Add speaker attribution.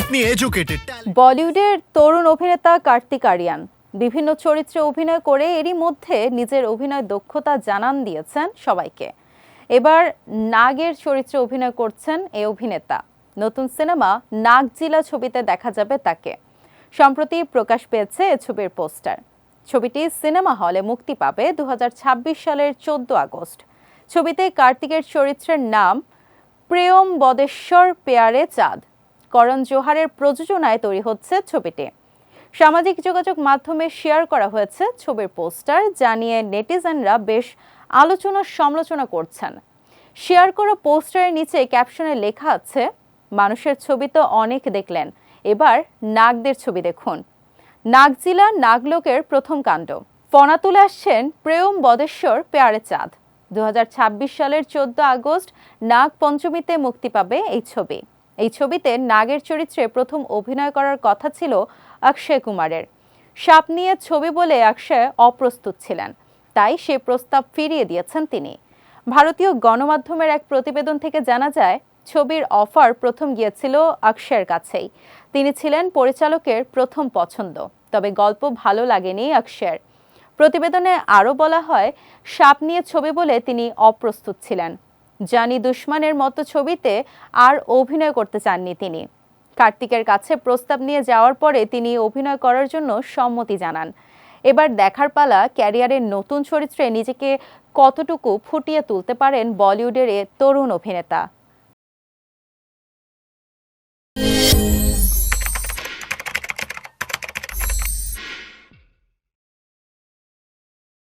Speaker 1: ইতনি educated
Speaker 2: বলিউডের তরুণ অভিনেতা কার্তিক আরিয়ান বিভিন্ন চরিত্রে অভিনয় করে এরই মধ্যে নিজের অভিনয় দক্ষতা জানান দিয়েছেন সবাইকে। এবার নাগের চরিত্রে অভিনয় করছেন এই অভিনেতা। নতুন সিনেমা নাগজিলা ছবিতে দেখা যাবে তাকে। সম্প্রতি প্রকাশ পেয়েছে এ ছবির পোস্টার। ছবিটি সিনেমা হলে মুক্তি পাবে দু হাজার ছাব্বিশ সালের চোদ্দ আগস্ট। ছবিতে কার্তিকের চরিত্রের নাম প্রেয়ম বদেশ্বর পেয়ারে চাঁদ। করণ জোহারের প্রযোজনায় তৈরি হচ্ছে ছবিটি। সামাজিক যোগাযোগ মাধ্যমে শেয়ার করা হয়েছে ছবির পোস্টার, জানিয়ে নেটিজেনরা বেশ আলোচনা সমালোচনা করছেন। শেয়ার করা পোস্টারের নিচে ক্যাপশনে লেখা আছে, মানুষের ছবি তো অনেক দেখলেন, এবার নাগদের ছবি দেখুন। নাগজিলা নাগলোকের প্রথম কাণ্ড। ফনা তুলে আসছেন প্রেয়ম বদেশ্বর, পেয়ারে চাঁদ। দু হাজার ছাব্বিশ সালের চোদ্দ আগস্ট নাগ পঞ্চমীতে মুক্তি পাবে এই ছবি। এই ছবিতে নাগের চরিত্রে প্রথম অভিনয় করার কথা ছিল অক্ষয় কুমারের। সাপ নিয়ে ছবি বলে অক্ষয় অপ্রস্তুত ছিলেন। তাই সে প্রস্তাব ফিরিয়ে দিয়েছেন তিনি। ভারতীয় গণমাধ্যমের এক প্রতিবেদন থেকে জানা যায়, ছবির অফার প্রথম গিয়েছিল অক্ষয়ের কাছেই। তিনি ছিলেন পরিচালকের প্রথম পছন্দ, তবে গল্প ভালো লাগেনি অক্ষয়ের। প্রতিবেদনে আরও বলা হয়, সাপ নিয়ে ছবি বলে তিনি অপ্রস্তুত ছিলেন। জানি দুশ্মনের মতো ছবিতে আর অভিনয় করতে চাননি তিনি। কার্তিকের কাছে প্রস্তাব নিয়ে যাওয়ার পরে তিনি অভিনয় করার জন্য সম্মতি জানান। এবার দেখার পালা, ক্যারিয়ারের নতুন চরিত্রে নিজেকে কতটুকু ফুটিয়ে তুলতে পারেন বলিউডের এ তরুণ অভিনেতা।